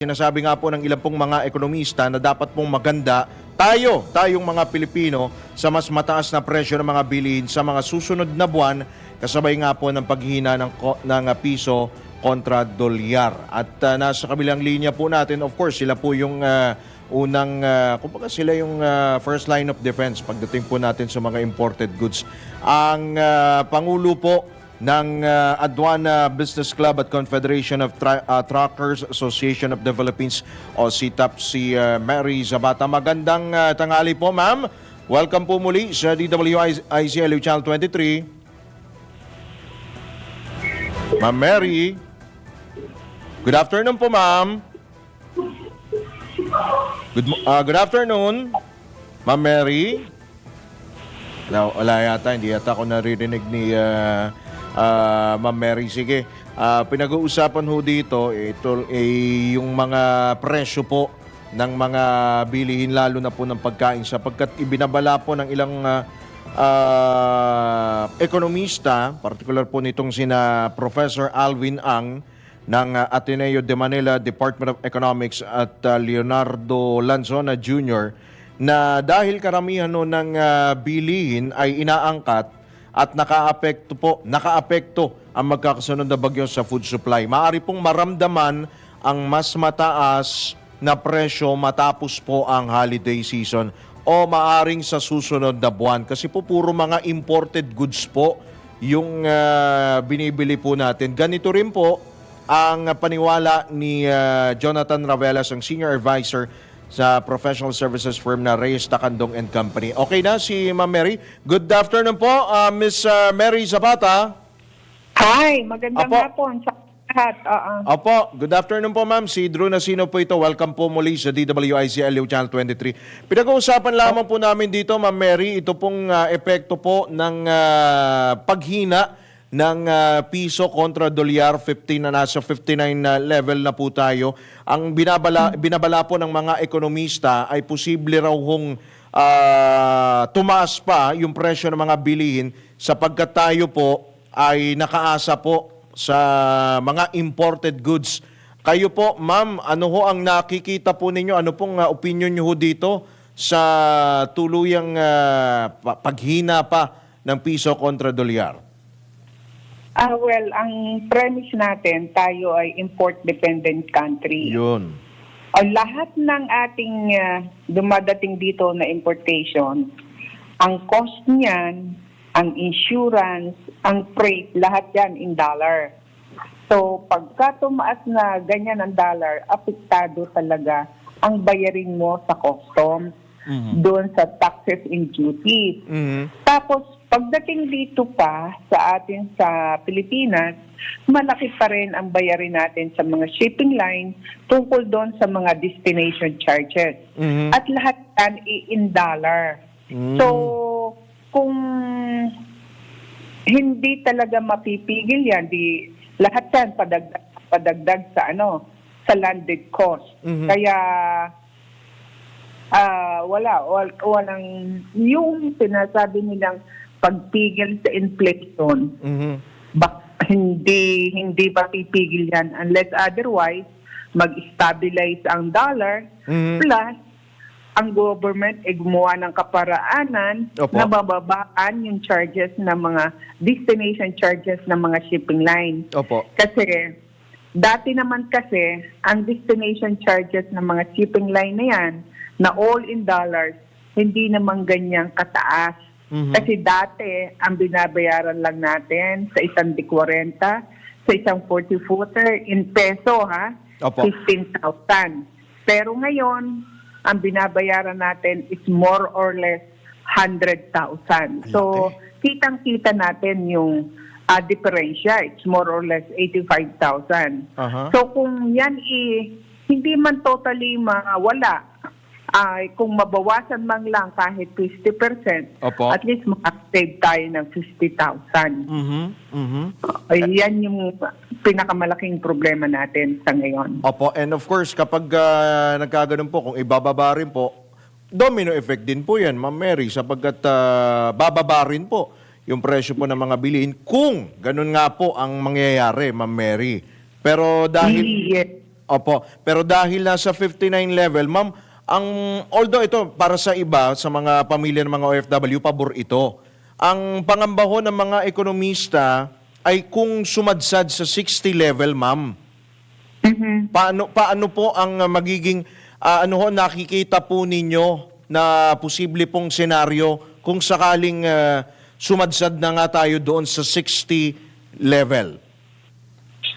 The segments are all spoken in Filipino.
Sinasabi nga po ng ilang pong mga ekonomista na dapat pong maganda tayo, tayong mga Pilipino, sa mas mataas na presyo ng mga bilihin sa mga susunod na buwan, kasabay nga po ng paghina ng, ng piso kontra dolyar. At ah, nasa kabilang linya po natin, of course, sila po yung ah, unang, uh, kumbaga sila yung ah, first line of defense pagdating po natin sa mga imported goods. Ang ah, Pangulo po ng uh, Aduana Business Club at Confederation of Tra- uh, Truckers Association of the Philippines o CTAP si uh, Mary Zabata. Magandang uh, tanghali po, ma'am. Welcome po muli sa DWICLU Channel 23. Ma'am Mary. Good afternoon po, ma'am. Good, uh, good afternoon, Ma'am Mary. Wala, wala yata, hindi yata ako naririnig ni ah, ah, Ma'am Mary. Sige, Ah, pinag-uusapan ho dito, ito, eh, yung mga presyo po ng mga bilihin, lalo na po ng pagkain, sapagkat ibinabala po ng ilang ah, ah, ekonomista, particular po nitong sina Professor Alvin Ang, ng Ateneo de Manila Department of Economics at ah, Leonardo Lanzona Jr., na dahil karamihan no ng ah, bilihin ay inaangkat at nakaapekto po, nakaapekto ang magkakasunod na bagyo sa food supply. Maari pong maramdaman ang mas mataas na presyo matapos po ang holiday season o maaring sa susunod na buwan kasi po puro mga imported goods po yung ah, binibili po natin. Ganito rin po ang paniwala ni ah, Jonathan Ravelas, ang senior advisor sa professional services firm na Reyes Takandong and Company. Okay na si Ma'am Mary. Good afternoon po, ah, Miss ah, Mary Zapata. Hi, magandang Apo. hapon sa lahat. Oo. Opo, good afternoon po ma'am. Si Drew Nasino po ito. Welcome po muli sa DWICLU Channel 23. Pinag-uusapan lamang po namin dito, Ma'am Mary, ito pong ah, epekto po ng ah, paghina ng ah, piso kontra dolyar 15 na nasa 59 na level na po tayo. Ang binabala binabala po ng mga ekonomista ay posible raw hong ah, tumaas pa yung presyo ng mga bilihin sapagkat tayo po ay nakaasa po sa mga imported goods. Kayo po, ma'am, ano ho ang nakikita po ninyo? Ano pong ah, opinion nyo ho dito sa tuluyang pa- paghina pa ng piso kontra dolyar? Ah, well, ang premise natin, tayo ay import-dependent country. Yun. Ang lahat ng ating ah, dumadating dito na importation, ang cost niyan, ang insurance, ang freight, lahat yan in dollar. So, pagka tumaas na ganyan ang dollar, apektado talaga ang bayarin mo sa customs, doon sa taxes and duties. Mhm. Tapos, pagdating dito pa sa atin sa Pilipinas, malaki pa rin ang bayarin natin sa mga shipping line tungkol doon sa mga destination charges. Mhm. At lahat yan in dollar. Mm. So, kung hindi talaga mapipigil yan, di lahat yan padagdag, padagdag sa ano, sa landed cost. Mhm. Kaya ah wala, wal, walang yung sinasabi nilang pagpigil sa inflation, Mhm. bak, hindi hindi pa pipigil yan unless otherwise mag-stabilize ang dollar Mhm. plus ang government ay gumawa ng kaparaanan Opo. na bababaan yung charges ng mga destination charges ng mga shipping line. Opo. Kasi dati naman kasi ang destination charges ng mga shipping line na yan na all in dollars, hindi naman ganyang kataas. Mhm. Kasi dati, ang binabayaran lang natin sa isang di 40, sa isang 40 footer in peso ha, Opo. 15,000. Pero ngayon, ang binabayaran natin is more or less 100,000. So, kitang-kita natin yung ah, diferensya. It's more or less 85,000. Aha. So, kung yan i, hindi man totally mawala, ay kung mabawasan man lang kahit 50%, Opo. at least makasave tayo ng 50,000. Mhm. Mhm. Ay, yan yung pinakamalaking problema natin sa ngayon. Opo, and of course, kapag uh, nagkaganon po, kung ibababa rin po, domino effect din po yan, Ma'am Mary, sapagkat ah, bababa rin po yung presyo po ng mga bilihin kung ganun nga po ang mangyayari, Ma'am Mary. Pero dahil... Yes. Opo. Pero dahil nasa 59 level, ma'am, ang although ito para sa iba sa mga pamilya ng mga OFW pabor ito. Ang pangamba ho ng mga ekonomista ay kung sumadsad sa 60 level, ma'am. Paano paano po ang uh, magiging ah, ano ho nakikita po ninyo na posible pong senaryo kung sakaling ah, sumadsad na nga tayo doon sa 60 level?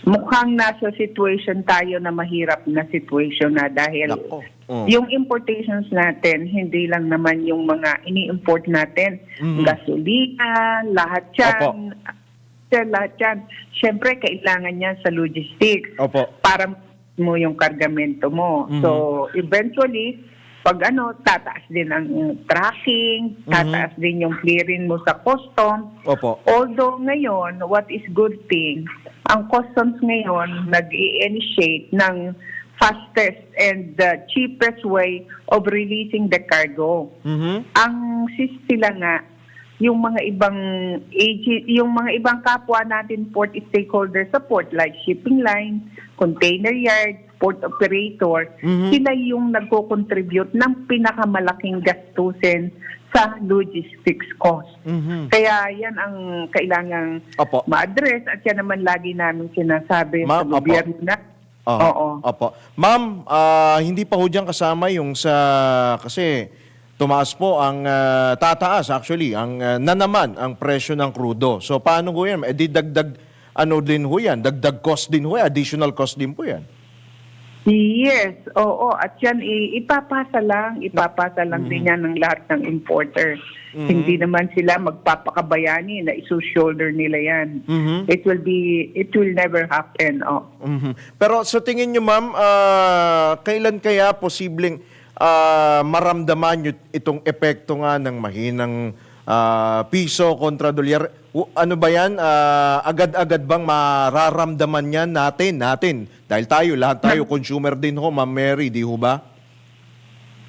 Mukhang nasa situation tayo na mahirap na situation na dahil Nako. Mm. yung importations natin, hindi lang naman yung mga ini-import natin, Mhm. gasolina, lahat yan. Yan, lahat yan. Siyempre, kailangan yan sa logistics Opo. para mo yung kargamento mo. Mhm. So, eventually, pag ano, tataas din ang tracking, tataas din yung clearing mo sa customs, Opo. Although ngayon, what is good thing, ang customs ngayon nag-i-initiate ng fastest and the cheapest way of releasing the cargo. Mhm. Ang sila nga, yung mga ibang agent, yung mga ibang kapwa natin port stakeholders sa port like shipping line, container yard, port operator, Mhm. sila yung nagko-contribute ng pinakamalaking gastusin sa logistics cost. Mhm. Kaya yan ang kailangang ma-address at yan naman lagi namin sinasabi sa Ma'am, opo. gobyerno na. Oo. Oo. Opo. Ma'am, ah, hindi pa ho dyan kasama yung sa... Kasi tumaas po ang... ah, tataas actually, ang ah, na naman ang presyo ng krudo. So paano ho yan? Eh di dagdag ano din ho yan? Dagdag cost din ho yan. Additional cost din po yan. Yes, oo. At yan, ipapasa lang, ipapasa lang din yan ng lahat ng importer. Hindi naman sila magpapakabayani na isu-shoulder nila yan. Mhm. It will be, it will never happen. Oh. Mhm. Pero sa tingin nyo, ma'am, ah, kailan kaya posibleng ah, maramdaman nyo itong epekto nga ng mahinang ah, piso kontra dolyar? Ano ba yan? Ah, agad-agad bang mararamdaman yan natin? Natin. Dahil tayo, lahat tayo, consumer din ho, ma'am Mary, di ho ba?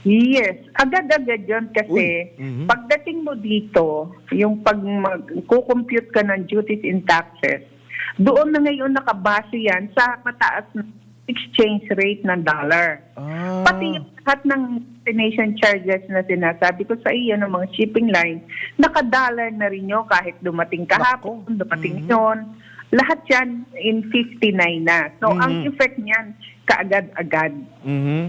Yes, agad-agad yun kasi Uy, mhm. pagdating mo dito, yung pag mag-compute ka ng duties and taxes, doon na ngayon nakabase yan sa mataas na exchange rate ng dollar. Ah. Pati yung lahat ng destination charges na sinasabi ko sa iyo ng mga shipping line, nakadollar na rin yun kahit dumating kahapon, Nako. dumating yon. Lahat yan in 59 na. So, ang Mhm. effect niyan, kaagad-agad. Mhm.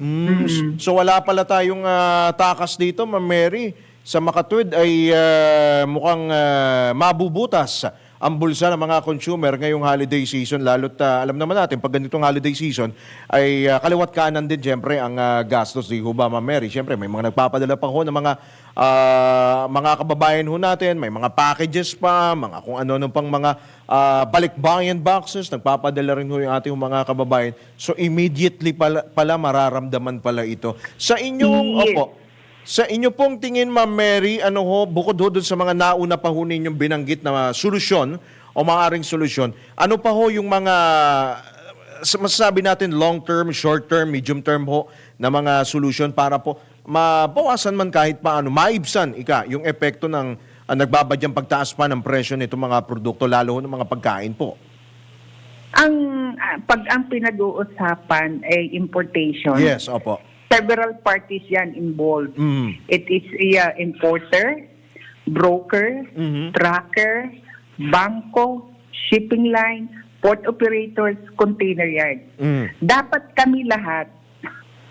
Mm. So wala pala tayong ah, takas dito, Ma'am Mary. Sa makatwid ay ah, mukhang ah, mabubutas ang bulsa ng mga consumer ngayong holiday season. Lalo't ah, alam naman natin, pag ganitong holiday season, ay ah, kaliwat kanan din siyempre ang ah, gastos. Di ho ba, Ma'am Mary? Siyempre, may mga nagpapadala pa ho ng mga ah, mga kababayan ho natin, may mga packages pa, mga kung ano pang mga ah, balikbayan boxes, nagpapadala rin ho yung ating mga kababayan. So immediately pala, pala mararamdaman pala ito. Sa inyong, Yes. opo, sa inyo pong tingin, Ma'am Mary, ano ho, bukod ho dun sa mga nauna pa ho ninyong binanggit na solusyon o maaring solusyon, ano pa ho yung mga, sa- masasabi natin long term, short term, medium term ho na mga solution para po mabawasan man kahit paano, maibsan ika yung epekto ng uh, nagbabadyang pagtaas pa ng presyo nito mga produkto, lalo ng mga pagkain po. Ang ah, pag ang pinag-uusapan ay importation. Yes, opo. Several parties yan involved. Mm. It is a uh, importer, broker, Mhm. tracker, bangko, shipping line, port operators, container yard. Mm. Dapat kami lahat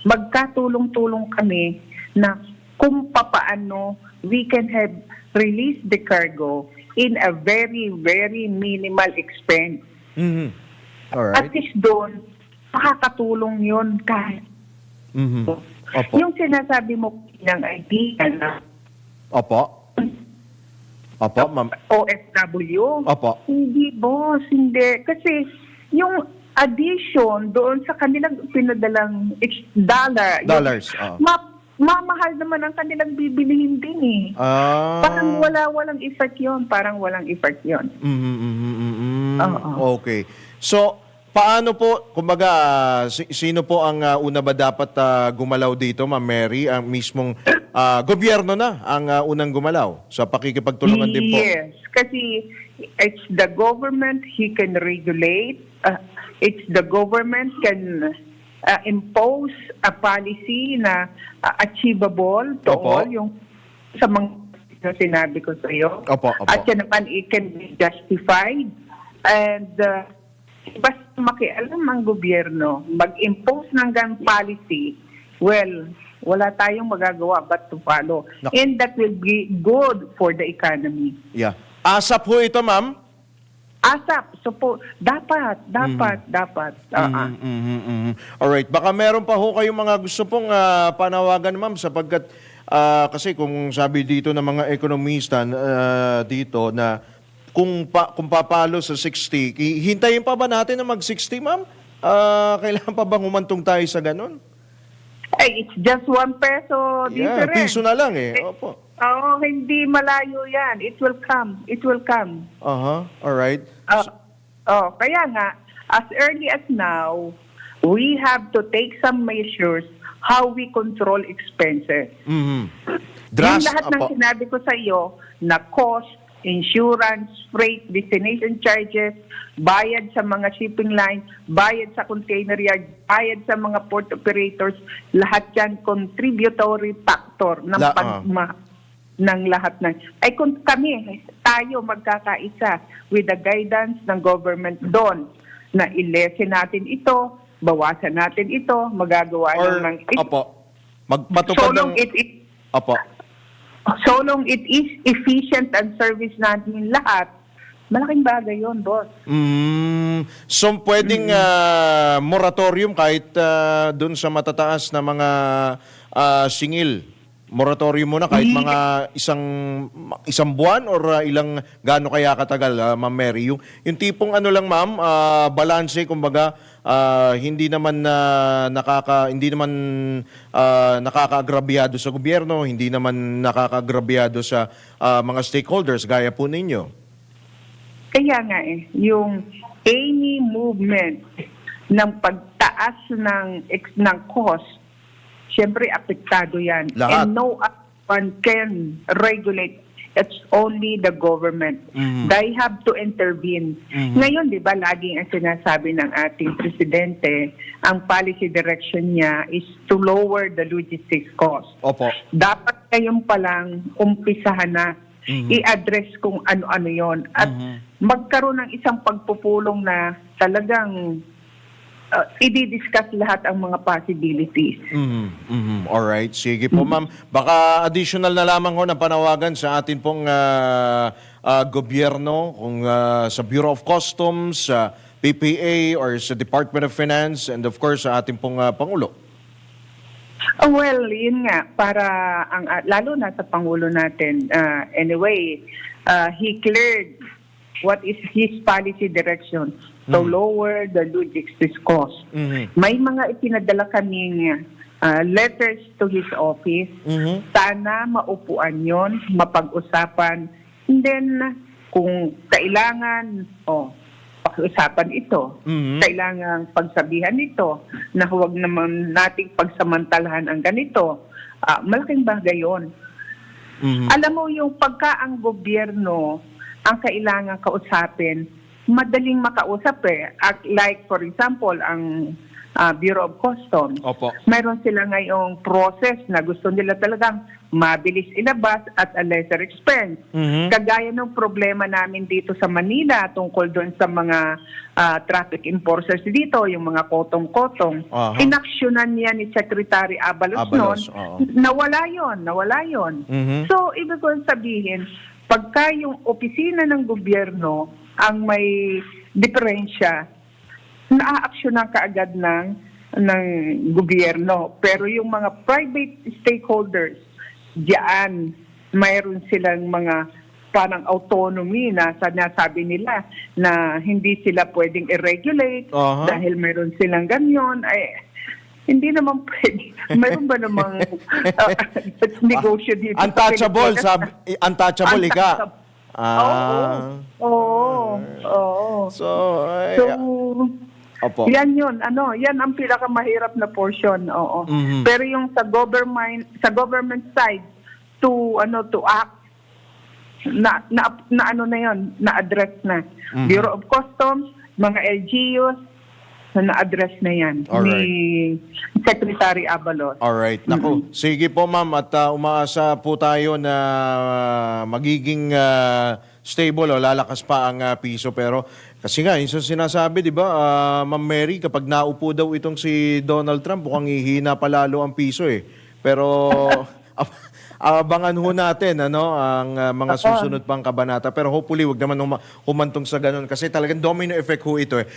magkatulong-tulong kami na kung papaano we can have released the cargo in a very, very minimal expense. Mhm. All At right. least doon, makakatulong yun kahit Mhm. Opo. yung sinasabi mo ng idea na Opo. Opo, ma'am. OFW. Opo. Hindi, boss. Hindi. Kasi yung addition doon sa kanilang pinadalang ex- dollar. yung- Dollars, oo. ma- mamahal naman ang kanilang bibilihin din eh. Ah. Parang wala, walang effect yon Parang walang effect yon Mhm, mhm, mhm. Oo. Okay. So, paano po, kumbaga, si- sino po ang ah, una ba dapat ah, gumalaw dito, Ma'am Mary? Ang mismong ah, gobyerno na ang ah, unang gumalaw sa pakikipagtulungan din po. Yes. Kasi it's the government, he can regulate. Uh, it's the government can uh, impose a policy na uh, achievable to Opo. all yung sa mga na sinabi ko sa iyo. Opo, opo. At yan naman, it can be justified. And uh, basta makialam ang gobyerno, mag-impose ng gun policy, well, wala tayong magagawa but to follow. Nak- And that will be good for the economy. Yeah. ASAP ho ito, ma'am? ASAP, so po, dapat, dapat, dapat. Ah, ah. Mhm, mhm, mhm. Alright, baka meron pa ho kayong mga gusto pong ah, panawagan ma'am sapagkat ah, kasi kung sabi dito ng mga ekonomista ah, dito na kung pa, kung papalo sa 60, i- hintayin pa ba natin na mag-60 ma'am? Ah, kailangan pa bang humantong tayo sa ganun? Ay, it's just one peso Yeah, difference. piso na lang eh. Opo. Oo, hindi malayo yan. It will come. It will come. Aha, alright. Oh, oh, kaya nga, as early as now, we have to take some measures how we control expenses. Mhm. Yung lahat ng sinabi ko sa iyo na cost, insurance, freight, destination charges, bayad sa mga shipping line, bayad sa container yard, bayad sa mga port operators, lahat yan contributory factor ng La- ah. pagma ng lahat ng ay kung kami tayo magkakaisa with the guidance ng government doon na ilesen natin ito, bawasan natin ito, magagawa Or, ng apo, magpatupad so ng... it, it Apo. So long it is efficient and service natin lahat, malaking bagay yon boss. Mm, so pwedeng ah, moratorium kahit ah, doon sa matataas na mga ah, singil. Moratorium muna kahit mga isang isang buwan or ah, ilang gaano kaya katagal, ah, Ma'am Mary. Yung, yung tipong ano lang, Ma'am, ah, balanse, kumbaga, ah, hindi naman na nakaka hindi naman ah, nakakaagrabyado sa gobyerno, hindi naman nakakaagrabyado sa ah, mga stakeholders gaya po ninyo. Kaya nga eh, yung any movement ng pagtaas ng ex- ng cost, syempre apektado yan. Lahat. And no one can regulate. It's only the government. Mhm. They have to intervene. Mhm. Ngayon, di ba, laging ang sinasabi ng ating presidente, ang policy direction niya is to lower the logistics cost. Opo. dapat ngayon pa lang umpisahan na Mhm. i-address kung ano-ano yon at Mhm. magkaroon ng isang pagpupulong na talagang uh, i-discuss lahat ang mga possibilities. Mhm. Mhm. All right. Sige po, ma'am. Baka additional na lamang ho na panawagan sa atin pong ah, ah, gobyerno, kung ah, sa Bureau of Customs, sa PPA, or sa Department of Finance, and of course sa ating pong ah, Pangulo. Oh, well, yun nga, para ang ah, lalo na sa Pangulo natin, ah, anyway, ah, he cleared what is his policy direction to lower the logistics cost. Mhm. May mga ipinadala kaming ah, letters to his office. Mhm. Sana maupuan yon, mapag-usapan. And then, kung kailangan, oh, pag-usapan ito. Mhm. Kailangan pagsabihan ito na huwag naman nating pagsamantalahan ang ganito. Ah, malaking bagay yon. Mhm. Alam mo, yung pagka ang gobyerno ang kailangan kausapin, madaling makausap eh. At like, for example, ang ah, Bureau of Customs, Opo. mayroon sila ngayong process na gusto nila talagang mabilis ilabas at a lesser expense. Mhm. Kagaya ng problema namin dito sa Manila tungkol doon sa mga ah, traffic enforcers dito, yung mga kotong-kotong. Aha. Inaksyonan niya ni Secretary Abalos, Abalos, noon. oo. Nawala yon, nawala yon. Mhm. So, ibig ko sabihin, pagka yung opisina ng gobyerno ang may diferensya, naaaksyonan kaagad ng ng gobyerno. Pero yung mga private stakeholders, diyan mayroon silang mga parang autonomy na sinasabi nila na hindi sila pwedeng i-regulate Aha. dahil mayroon silang ganyan. Ay, hindi naman pwede. Mayroon ba namang uh, negosyo dito? Untouchable, sabi, eh, untouchable, ika. Ah. Oo. Oo. So, ay, So, opo. yan yun. Ano, yan ang pinakamahirap na portion. Oo. Mhm. Pero yung sa government sa government side to ano to act na na, na ano na yon na address na Mhm. Bureau of Customs mga LGUs na-address na yan Alright. ni Secretary Abalos. Alright. Naku, sige po ma'am at uh, umaasa po tayo na magiging uh, stable o lalakas pa ang uh, piso pero kasi nga, yung sinasabi, di ba, uh, Ma'am Mary, kapag naupo daw itong si Donald Trump, mukhang ihina pa lalo ang piso eh. Pero ab- abangan ho natin ano, ang uh, mga susunod pang kabanata. Pero hopefully, wag naman huma- humantong sa ganun kasi talagang domino effect ho ito eh.